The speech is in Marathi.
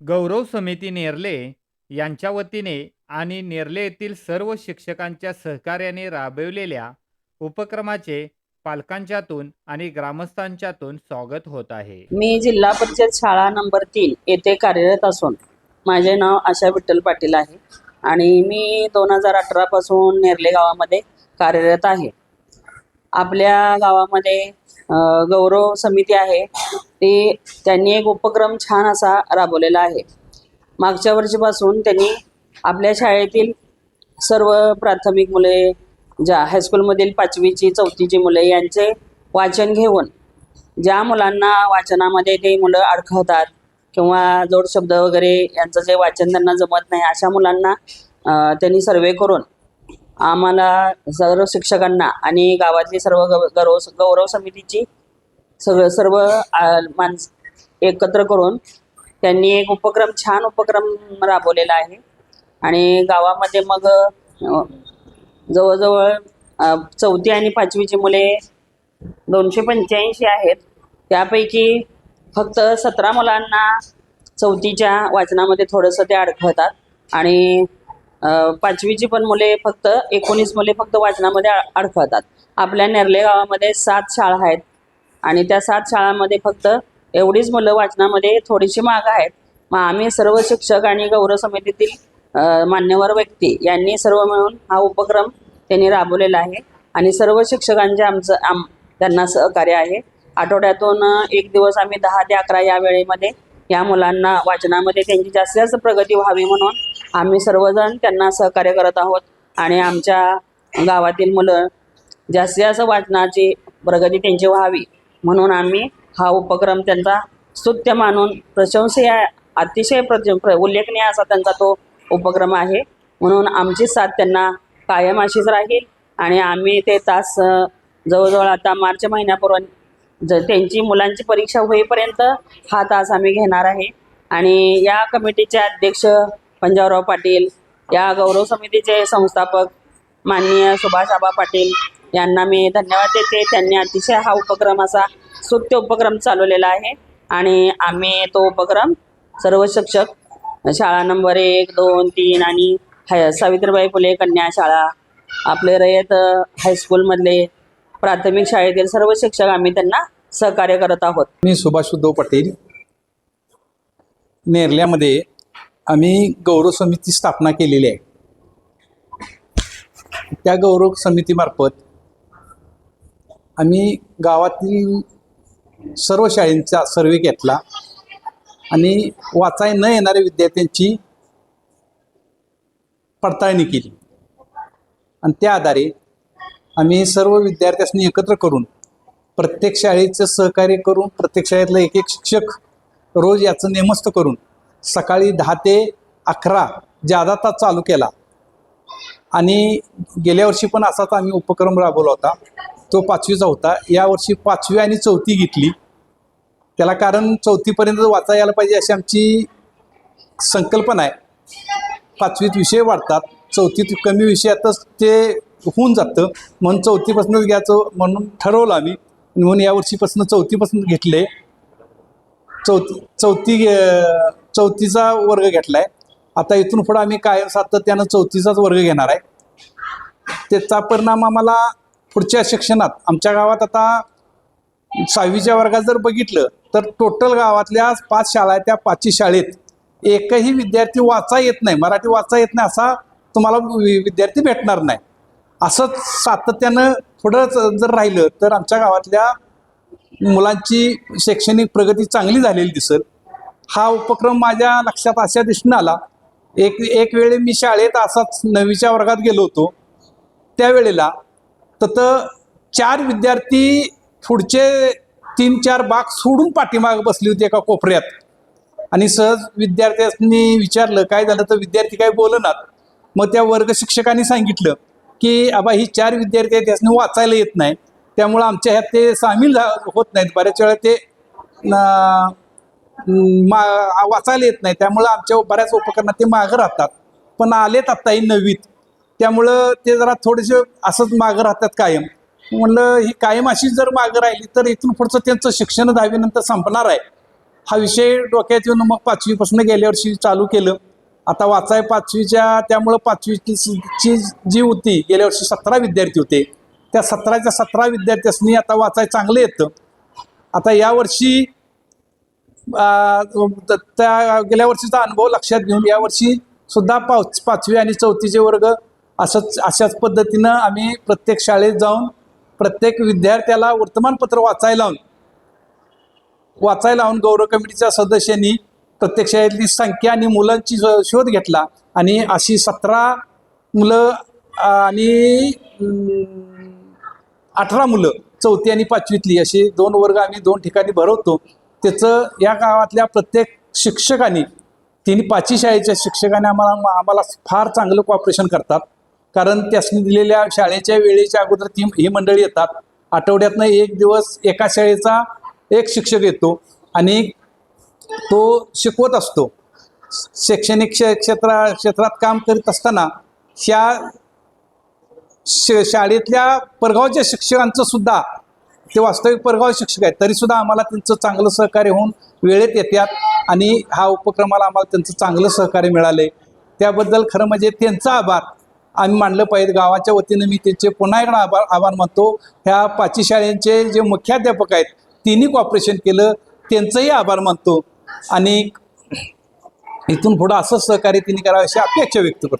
गौरव समिती नेरले यांच्या वतीने आणि नेरले येथील सर्व शिक्षकांच्या सहकार्याने राबविलेल्या उपक्रमाचे पालकांच्यातून आणि ग्रामस्थांच्यातून स्वागत होत आहे. मी जिल्हा परिषद शाळा नंबर तीन येथे कार्यरत असून माझे नाव आशा विठ्ठल पाटील आहे आणि मी दोन हजार अठरापासून नेरले गावामध्ये कार्यरत आहे. आपल्या गावामध्ये गौरव समिती आहे. ते त्यांनी एक उपक्रम छान असा राबवलेला आहे. मागच्या वर्षीपासून त्यांनी आपल्या शाळेतील सर्व प्राथमिक मुले ज्या हायस्कूलमधील पाचवीची चौथीची मुले यांचे वाचन घेऊन ज्या मुलांना वाचनामध्ये ते मुलं अडखळतात किंवा जोड शब्द वगैरे यांचं जे वाचन त्यांना जमत नाही अशा मुलांना त्यांनी सर्वे करून आम्हाला सर्व शिक्षकांना आणि गावातली सर्व गौ गौरव गौरव समितीची सगळं सर्व माणस एकत्र करून त्यांनी एक उपक्रम छान उपक्रम राबवलेला आहे. आणि गावामध्ये मग जवळजवळ चौथी आणि पाचवीची मुले दोनशे पंच्याऐंशी आहेत. त्यापैकी फक्त सतरा मुलांना चौथीच्या वाचनामध्ये थोडंसं ते अडखळतात. आणि पाचवीची पण मुले फक्त एकोणीस मुले फक्त वाचनामध्ये अडखळतात. आपल्या नेरले गावामध्ये सात शाळा आहेत आणि त्या सात शाळांमध्ये फक्त एवढीच मुलं वाचनामध्ये थोडीशी माग आहेत. मग आम्ही सर्व शिक्षक आणि गौरव समितीतील मान्यवर व्यक्ती यांनी सर्व मिळून हा उपक्रम त्यांनी राबवलेला आहे. आणि सर्व शिक्षकांचे आमचं आम त्यांना सहकार्य आहे. आठवड्यातून एक दिवस आम्ही दहा ते अकरा या वेळेमध्ये या मुलांना वाचनामध्ये त्यांची जास्तीत जास्त प्रगती व्हावी म्हणून आम्ही सर्वजण त्यांना सहकार्य करत आहोत आणि आमच्या गावातील मुलं जास्तीत जास्त वाचनाची प्रगती त्यांची व्हावी म्हणून आम्ही हा उपक्रम त्यांचा स्तुत्य मानून प्रशंसीय अतिशय प्रज प्र उल्लेखनीय असा त्यांचा तो उपक्रम आहे. म्हणून आमची साथ त्यांना कायम अशीच राहील आणि आम्ही ते तास जवळजवळ आता मार्च महिन्यापर्यंत ज त्यांची मुलांची परीक्षा होईपर्यंत हा तास आम्ही घेणार आहे. आणि या कमिटीचे अध्यक्ष पंजाबराव पाटील या गौरव समितीचे संस्थापक माननीय सुभाष आबा पाटील यांना मी धन्यवाद देते. त्यांनी अतिशय हा उपक्रम असा स्तुत्य उपक्रम चालवलेला आहे आणि आम्ही तो उपक्रम सर्व शिक्षक शाळा नंबर एक दोन तीन आणि हाय सावित्रीबाई फुले कन्या शाळा आपले रयत हायस्कूलमधले प्राथमिक शाळेतील सर्व शिक्षक आम्ही त्यांना सहकार्य करत आहोत. मी सुभाष उद्धव पाटील नेरल्यामध्ये आम्ही गौरव समिती स्थापना केलेली आहे. त्या गौरव समितीमार्फत आम्ही गावातील सर्व शाळेंचा सर्वे घेतला आणि वाचाय न येणाऱ्या विद्यार्थ्यांची पडताळणी केली. आणि त्या आधारे आम्ही सर्व विद्यार्थ्यांनी एकत्र करून प्रत्येक शाळेचं सहकार्य करून प्रत्येक शाळेतलं एक एक शिक्षक रोज याचं नेमस्त करून सकाळी दहा ते अकरा जादा तास चालू केला. आणि गेल्या वर्षी पण असाच आम्ही उपक्रम राबवला होता. तो पाचवीचा होता. यावर्षी पाचवी आणि चौथी घेतली. त्याला कारण चौथीपर्यंत वाचा यायला पाहिजे अशी आमची संकल्पना आहे. पाचवीत विषय वाढतात. चौथीत कमी विषयातच ते होऊन जातं. म्हणून चौथीपासूनच घ्यायचं म्हणून ठरवलं आम्ही. म्हणून यावर्षीपासून चौथीपासून घेतले. चौथी चौथी घे- चौथीचा वर्ग घेतला आहे आता इथून पुढं आम्ही कायम सातत्यानं चौथीचाच वर्ग घेणार आहे. त्याचा परिणाम आम्हाला पुढच्या शिक्षणात आमच्या गावात आता सहावीच्या वर्गात जर बघितलं तर टोटल गावातल्या पाच शाळा आहेत त्या पाचही शाळेत. एकही विद्यार्थी वाचा येत नाही मराठी वाचा येत नाही असा तुम्हाला वि- विद्यार्थी भेटणार नाही. असंच सातत्यानं पुढंच जर राहिलं तर आमच्या गावातल्या मुलांची शैक्षणिक प्रगती चांगली झालेली दिसेल. हा उपक्रम माझ्या लक्षात अशा दिसून आला. एक एक वेळी मी शाळेत असाच नववीच्या वर्गात गेलो होतो. त्यावेळेला तर चार विद्यार्थी पुढचे तीन चार बाग सोडून पाठीमाग बसली होती एका कोपऱ्यात. आणि सहज विद्यार्थ्यांनी विचारलं काय झालं? तर विद्यार्थी काय बोलनात. मग त्या वर्ग शिक्षकांनी सांगितलं की आबा ही चार विद्यार्थी आहेत त्यासनी वाचायला येत नाही. त्यामुळं आमच्या ह्यात ते सामील होत नाहीत. बऱ्याच वेळा ते मा वाचायला येत नाही. त्यामुळं आमच्या बऱ्याच उपकरणात ते मागं राहतात. पण आलेत आत्ताही नवीत त्यामुळं ते जरा थोडेसे असंच मागं राहतात कायम. म्हणलं ही कायम अशी जर मागं राहिली तर इथून पुढचं त्यांचं शिक्षण दहावीनंतर संपणार आहे. हा विषय डोक्यात येऊन मग पाचवीपासून गेल्या वर्षी चालू केलं. आता वाचाय पाचवीच्या त्यामुळं पाचवीची ची जी होती गेल्या वर्षी सतरा विद्यार्थी होते. त्या सतराच्या सतरा विद्यार्थ्यांनी आता वाचाय चांगलं येतं. आता यावर्षी त्या गेल्या वर्षीचा अनुभव लक्षात घेऊन यावर्षी सुद्धा पाच पाचवी आणि चौथीचे वर्ग असंच अशाच पद्धतीनं आम्ही प्रत्येक शाळेत जाऊन प्रत्येक विद्यार्थ्याला वर्तमानपत्र वाचायला लावून वाचायला लावून गौरव कमिटीच्या सदस्यांनी प्रत्येक शाळेतली संख्या आणि मुलांची शोध घेतला. आणि अशी सतरा मुलं आणि अठरा मुलं चौथी आणि पाचवीतली असे दोन वर्ग आम्ही दोन ठिकाणी भरवतो. त्याचं या गावातल्या प्रत्येक शिक्षकांनी तिन्ही पाचवी शाळेच्या शिक्षकांनी आम्हाला आम्हाला फार चांगलं कॉपरेशन करतात. कारण त्यासनी दिलेल्या शाळेच्या वेळेच्या अगोदर ती ही मंडळी येतात. आठवड्यातनं एक दिवस एका शाळेचा एक शिक्षक येतो आणि तो शिकवत असतो. शैक्षणिक क्षे- क्षेत्रा क्षेत्रात काम करीत असताना ह्या श शाळेतल्या परगावच्या शिक्षकांचं सुद्धा ते वास्तविक परगाव शिक्षक आहेत. तरी सुद्धा आम्हाला त्यांचं चांगलं सहकार्य होऊन वेळेत येतात आणि हा उपक्रमाला आम्हाला त्यांचं चांगलं सहकार्य मिळाले त्याबद्दल खरं म्हणजे त्यांचा आभार. आम्ही मानलं पाहिजे. गावाच्या वतीनं मी त्यांचे पुन्हा एकदा आभार आभार मानतो. ह्या पाची शाळेंचे जे मुख्याध्यापक आहेत तिन्ही कॉपरेशन केलं. त्यांचंही आभार मानतो. आणि इथून पुढं असं सहकार्य तिने करावं अशी अपेक्षा व्यक्त करतो.